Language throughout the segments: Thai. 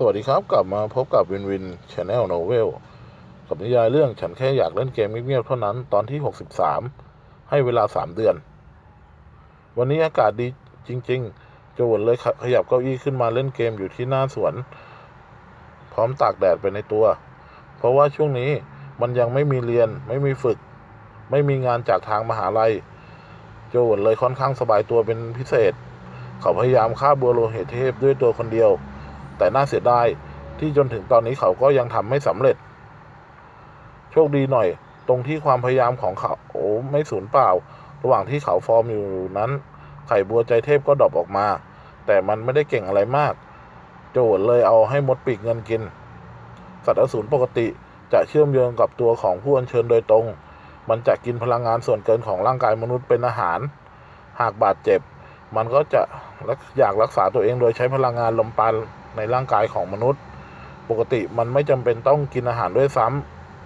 สวัสดีครับ กลับมาพบกับวินวินชาแนลโนเวลกับนิยายเรื่องฉันแค่อยากเล่นเกมเงียบๆเท่านั้นตอนที่ 63 ให้เวลา 3 เดือน วันนี้อากาศดีจริงๆโจวนเลยขยับเก้าอี้ขึ้นมาเล่นเกมอยู่ที่หน้าสวน พร้อมตากแดดไปในตัว เพราะว่าช่วงนี้มันยังไม่มีเรียน ไม่มีฝึก ไม่มีงานจากทางมหาลัยโจวนเลยค่อนข้างสบายตัวเป็นพิเศษ เขาพยายามฆ่าบัวโลเหิตเทพด้วยตัวคนเดียว แต่น่าเสียดายที่จนถึงตอนนี้เขาก็ยังทำไม่สำเร็จ โชคดีหน่อย ตรงที่ความพยายามของเขาโอ้ไม่สูญเปล่า ระหว่างที่เขาฟอร์มอยู่นั้น ไข่บัวใจเทพก็ดรอปออกมา แต่มันไม่ได้เก่งอะไรมาก โจทย์เลยเอาให้มดปีกเงินกิน สัตว์อสูรปกติจะเชื่อมโยงกับตัวของผู้อัญเชิญโดยตรง มันจะกินพลังงานส่วนเกินของร่างกายมนุษย์เป็นอาหาร หากบาดเจ็บ มันก็จะอยากรักษาตัวเองโดยใช้พลังงานลมปราณ ในร่างกายของมนุษย์ ปกติมันไม่จำเป็นต้องกินอาหารด้วยซ้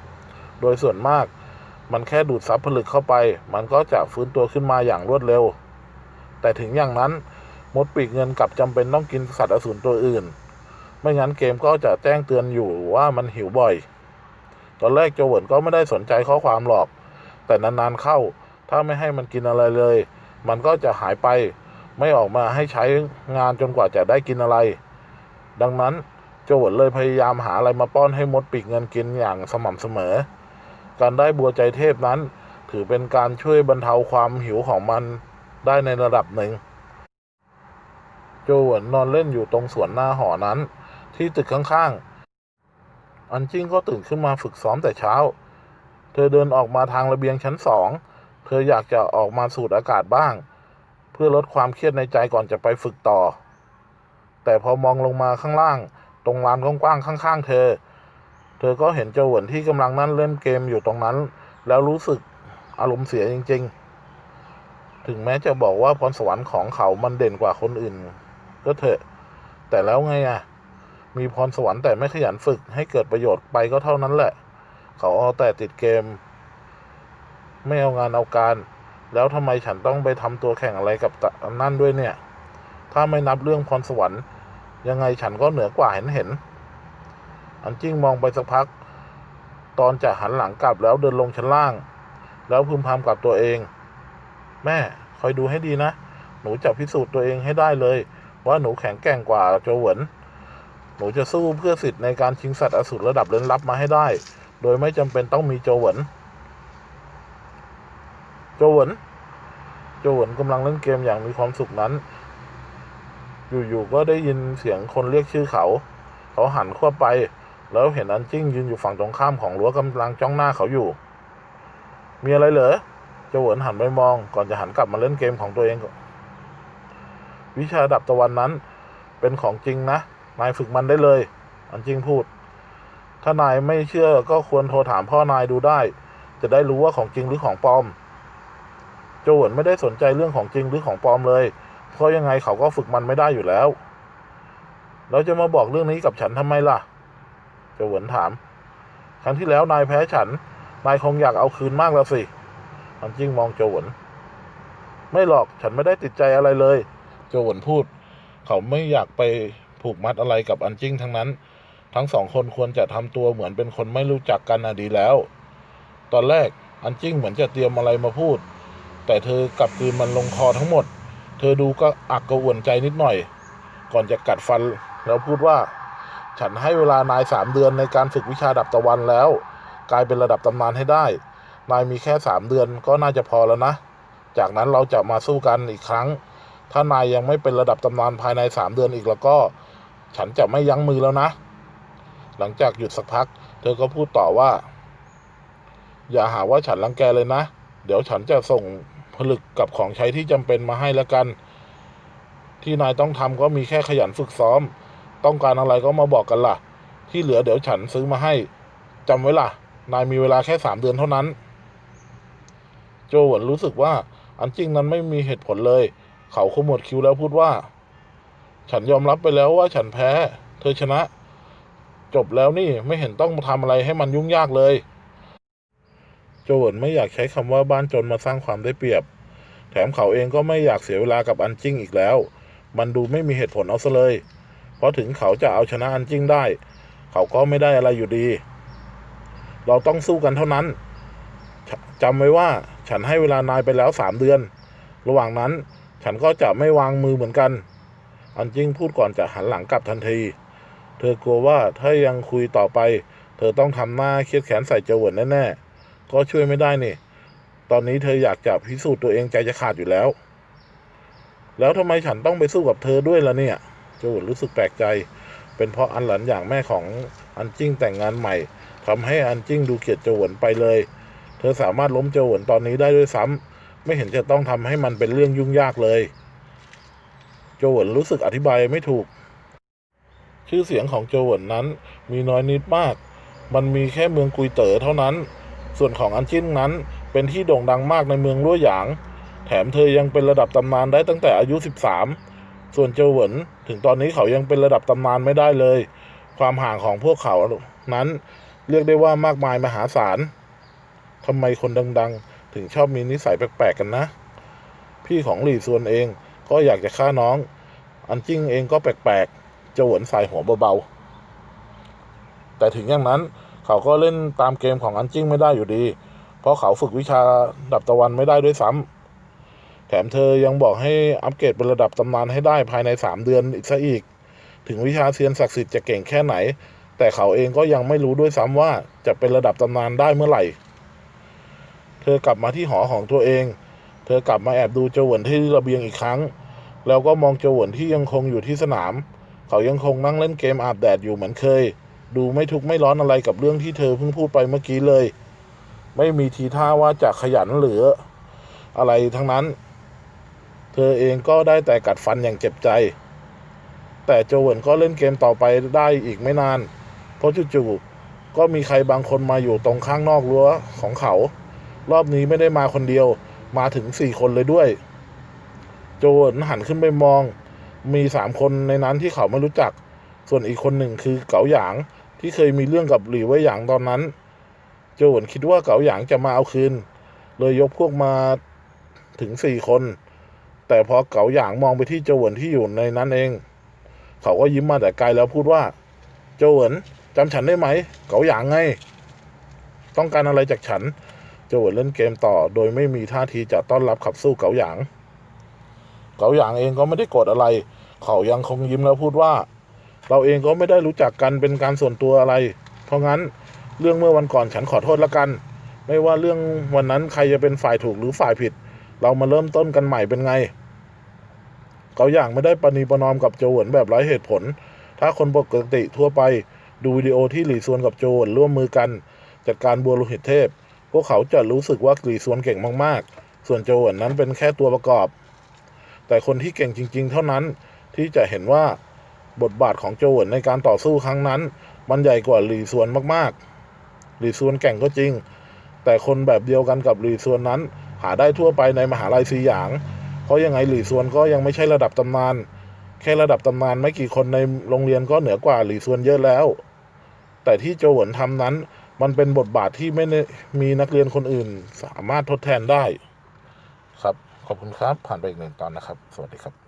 ำโดยส่วนมาก มันแค่ดูดซับผลึกเข้าไป มันก็จะฟื้นตัวขึ้นมาอย่างรวดเร็ว แต่ถึงอย่างนั้นมดปีกเงินกลับจำเป็นต้องกินสัตว์อสูรตัวอื่น ไม่งั้นเกมก็จะแจ้งเตือนอยู่ว่ามันหิวบ่อย ตอนแรกโจเวิร์นก็ไม่ได้สนใจข้อความหรอก แต่นานๆเข้า ถ้าไม่ให้มันกินอะไรเลย มันก็จะหายไป ไม่ออกมาให้ใช้งานจนกว่าจะได้กินอะไร ดังนั้นโจวิร์นเลยพยายามหาอะไรมาป้อนให้มดปีกเงินกินอย่างสม่ำเสมอ การได้บัวใจเทพนั้น ถือเป็นการช่วยบรรเทาความหิวของมันได้ในระดับหนึ่ง โจวิร์นนอนเล่นอยู่ตรงสวนหน้าหอนั้น ที่ตึกข้างๆ อันจิ้งก็ตื่นขึ้นมาฝึกซ้อมแต่เช้า เธอเดินออกมาทางระเบียงชั้นสอง เธออยากจะออกมาสูดอากาศบ้าง เพื่อลดความเครียดในใจก่อนจะไปฝึกต่อ แต่พอมองลงมาข้างล่าง ตรงลานกว้างๆข้าง ๆ เธอ เธอก็เห็นเจ้าเหวินที่กำลังนั่งเล่นเกมอยู่ตรงนั้น แล้วรู้สึกอารมณ์เสียจริง ๆ ถึงแม้จะบอกว่าพรสวรรค์ของเขามันเด่นกว่าคนอื่น ก็เถอะ แต่แล้วไงอะมีพรสวรรค์แต่ไม่ขยันฝึกให้เกิดประโยชน์ไปก็เท่านั้นแหละ เขาเอาแต่ติดเกม ไม่เอางานเอาการ แล้วทำไมฉันต้องไปทำตัวแข่งอะไรกับนั่นด้วยเนี่ย ถ้าไม่นับเรื่องพรสวรรค์ ยังไงฉันก็เหนือกว่าเห็นเห็น อันจิ้งมองไปสักพัก ตอนจะหันหลังกลับแล้วเดินลงชั้นล่าง แล้วพึมพำกับตัวเอง แม่คอยดูให้ดีนะ หนูจะพิสูจน์ตัวเองให้ได้เลย ว่าหนูแข็งแกร่งกว่าโจเหวินหนูจะสู้เพื่อสิทธิ์ในการชิงสัตว์อสูรระดับเล่นลับมาให้ได้ โดยไม่จำเป็นต้องมีโจเหวินโจเหวินโจเหวินกำลังเล่นเกมอย่างมีความสุขนั้น อยู่ๆก็ได้ยินเสียงคนเรียกชื่อเขา เขาหันเข้าไป แล้วเห็นอันจิ้งยืนอยู่ฝั่งตรงข้ามของรั้วกำลังจ้องหน้าเขาอยู่ มีอะไรเหรอจเวินหันไปมอง ก่อนจะหันกลับมาเล่นเกมของตัวเอง วิชาดับตะวันนั้น เป็นของจริงนะ นายฝึกมันได้เลย อันจิ้งพูด ถ้านายไม่เชื่อก็ควรโทรถามพ่อนายดูได้ จะได้รู้ว่าของจริงหรือของปลอมโจเวินไม่ได้สนใจเรื่องของจริงหรือของปลอมเลย เพราะยังไงเขาก็ฝึกมันไม่ได้อยู่แล้ว แล้วจะมาบอกเรื่องนี้กับฉันทำไมล่ะโจเหวินถาม ครั้งที่แล้วนายแพ้ฉัน นายคงอยากเอาคืนมากแล้วสิอันจิ้งมองโจวินไม่หรอกฉันไม่ได้ติดใจอะไรเลย โจวินพูด เขาไม่อยากไปผูกมัดอะไรกับอันจิ้งทั้งนั้น ทั้งสองคนควรจะทำตัวเหมือนเป็นคนไม่รู้จักกันนะดีแล้ว ตอนแรกอันจิ้งเหมือนจะเตรียมอะไรมาพูด แต่เธอกลับคืนมันลงคอทั้งหมด เธอดูก็อักกระอ่วนใจนิดหน่อย ก่อนจะกัดฟันแล้วพูดว่า ฉันให้เวลานายสามเดือนในการฝึกวิชาดับตะวันแล้ว กลายเป็นระดับตำนานให้ได้ นายมีแค่สามเดือนก็น่าจะพอแล้วนะ จากนั้นเราจะมาสู้กันอีกครั้ง ถ้านายยังไม่เป็นระดับตำนานภายในสามเดือนอีกแล้วก็ ฉันจะไม่ยั้งมือแล้วนะ หลังจากหยุดสักพัก เธอก็พูดต่อว่า อย่าหาว่าฉันรังแกเลยนะ เดี๋ยวฉันจะส่ง ลึกกับของใช้ที่จำเป็นมาให้แล้วกัน ที่นายต้องทำก็มีแค่ขยันฝึกซ้อม ต้องการอะไรก็มาบอกกันล่ะ ที่เหลือเดี๋ยวฉันซื้อมาให้จำไว้ล่ะ นายมีเวลาแค่สามเดือนเท่านั้น โจหวนรู้สึกว่าอันจริงนั้นไม่มีเหตุผลเลย เขาขมวดคิ้วแล้วพูดว่า ฉันยอมรับไปแล้วว่าฉันแพ้ เธอชนะ จบแล้วนี่ไม่เห็นต้องทำอะไรให้มันยุ่งยากเลย โจเวิร์นไม่อยากใช้คำว่าบ้านจนมาสร้างความได้เปรียบ แถมเขาเองก็ไม่อยากเสียเวลากับอันจิ้งอีกแล้ว มันดูไม่มีเหตุผลเอาซะเลย เพราะถึงเขาจะเอาชนะอันจิ้งได้ เขาก็ไม่ได้อะไรอยู่ดี เราต้องสู้กันเท่านั้นจำไว้ว่าฉันให้เวลานายไปแล้วสามเดือน ระหว่างนั้นฉันก็จะไม่วางมือเหมือนกัน อันจิ้งพูดก่อนจะหันหลังกลับทันที เธอกลัวว่าถ้ายังคุยต่อไป เธอต้องทำหน้าเครียดแค้นใส่เจเหวินแน่ๆ ก็ช่วยไม่ได้นี่ ตอนนี้เธออยากจะพิสูจน์ตัวเองใจจะขาดอยู่แล้ว แล้วทำไมฉันต้องไปสู้กับเธอด้วยล่ะเนี่ยเจวินรู้สึกแปลกใจ เป็นเพราะอันหลันอย่างแม่ของอันจิ้งแต่งงานใหม่ทำให้อันจิ้งดูเกลียดเจวนไปเลย เธอสามารถล้มเจวนตอนนี้ได้ด้วยซ้ำไม่เห็นจะต้องทำให้มันเป็นเรื่องยุ่งยากเลย โจวนรู้สึกอธิบายไม่ถูก ชื่อเสียงของโจวนนั้นมีน้อยนิดมาก มันมีแค่เมืองกุยเต๋อเท่านั้น ส่วนของอันจิ้นนั้นเป็นที่โด่งดังมากในเมืองลั่วหยาง แถมเธอยังเป็นระดับตำนานได้ตั้งแต่อายุ 13 ส่วนโจวเหวินถึงตอนนี้เขายังเป็นระดับตำนานไม่ได้เลย ความห่างของพวกเขานั้นเรียกได้ว่ามากมายมหาศาลทำไมคนดัง ๆ ถึงชอบมีนิสัยแปลกๆกันนะ พี่ของหลี่ซวนเองก็อยากจะฆ่าน้อง อันจิ้งเองก็แปลกๆเจะหวนสายหัวเบาๆแต่ถึงอย่างนั้น เขาก็เล่นตามเกมของอันจิ้งไม่ได้อยู่ดี เพราะเขาฝึกวิชาดับตะวันไม่ได้ด้วยซ้ำแถมเธอยังบอกให้อัปเกรดเป็นระดับตำนานให้ได้ภายในสามเดือนอีกซะอีก ถึงวิชาเซียนศักดิ์สิทธิ์จะเก่งแค่ไหน แต่เขาเองก็ยังไม่รู้ด้วยซ้ำว่าจะเป็นระดับตำนานได้เมื่อไหร่ เธอกลับมาที่หอของตัวเอง เธอกลับมาแอบดูโจวนที่ระเบียงอีกครั้ง แล้วก็มองโจวนที่ยังคงอยู่ที่สนาม เขายังคงนั่งเล่นเกมอาบแดดอยู่เหมือนเคย ดูไม่ทุกข์ไม่ร้อนอะไรกับเรื่องที่เธอเพิ่งพูดไปเมื่อกี้เลย ไม่มีทีท่าว่าจะขยันหรืออะไรทั้งนั้น เธอเองก็ได้แต่กัดฟันอย่างเจ็บใจ แต่โจเวินก็เล่นเกมต่อไปได้อีกไม่นาน เพราะจู่ๆก็มีใครบางคนมาอยู่ตรงข้างนอกรั้วของเขา รอบนี้ไม่ได้มาคนเดียวมาถึงสี่คนเลยด้วย โจเวินหันขึ้นไปมอง มีสามคนในนั้นที่เขาไม่รู้จัก ส่วนอีกคนหนึ่งคือเก๋าหยาง ที่เคยมีเรื่องกับหลี่ไว้หยางตอนนั้น โจวเหวินคิดว่าเก๋าหยางจะมาเอาคืน เลยยกพวกมาถึงสี่คน แต่พอเก๋าหยางมองไปที่โจวเหวินที่อยู่ในนั้นเอง เขาก็ยิ้มมาแต่ไกลแล้วพูดว่า โจวเหวินจำฉันได้ไหม เก๋าหยางไง ต้องการอะไรจากฉัน โจวเหวินเล่นเกมต่อ โดยไม่มีท่าทีจะต้อนรับขับสู้เก๋าหยาง เก๋าหยางเองก็ไม่ได้โกรธอะไร เขายังคงยิ้มแล้วพูดว่า เราเองก็ไม่ได้รู้จักกันเป็นการส่วนตัวอะไร เพราะงั้นเรื่องเมื่อวันก่อนฉันขอโทษละกัน ไม่ว่าเรื่องวันนั้นใครจะเป็นฝ่ายถูกหรือฝ่ายผิด เรามาเริ่มต้นกันใหม่เป็นไงเกาอย่างไม่ได้ประนีประนอมกับโจวเหวินแบบไร้เหตุผล ถ้าคนปกติทั่วไปดูวิดีโอที่หลี่ซวนกับโจวเหวินร่วมมือกัน จัดการบัวโลหิตเทพ พวกเขาจะรู้สึกว่าหลี่ซวนเก่งมากๆ ส่วนโจวเหวินนั้นเป็นแค่ตัวประกอบ แต่คนที่เก่งจริง ๆ เท่านั้นที่จะเห็นว่า บทบาทของโจวเหินในการต่อสู้ครั้งนั้น มันใหญ่กว่าหลี่ซวนมากๆ หลี่ซวนเก่งก็จริง แต่คนแบบเดียวกันกับหลี่ซวนนั้น หาได้ทั่วไปในมหาลัยซีหยาง เพราะยังไงหลี่ซวนก็ยังไม่ใช่ระดับตำนาน แค่ระดับตำนานไม่กี่คนในโรงเรียนก็เหนือกว่าหลี่ซวนเยอะแล้ว แต่ที่โจวเหินทำนั้น มันเป็นบทบาทที่ไม่ได้มีนักเรียนคนอื่น สามารถทดแทนได้ ครับ ขอบคุณครับ ผ่านไปอีกหนึ่งตอนนะครับ สวัสดีครับ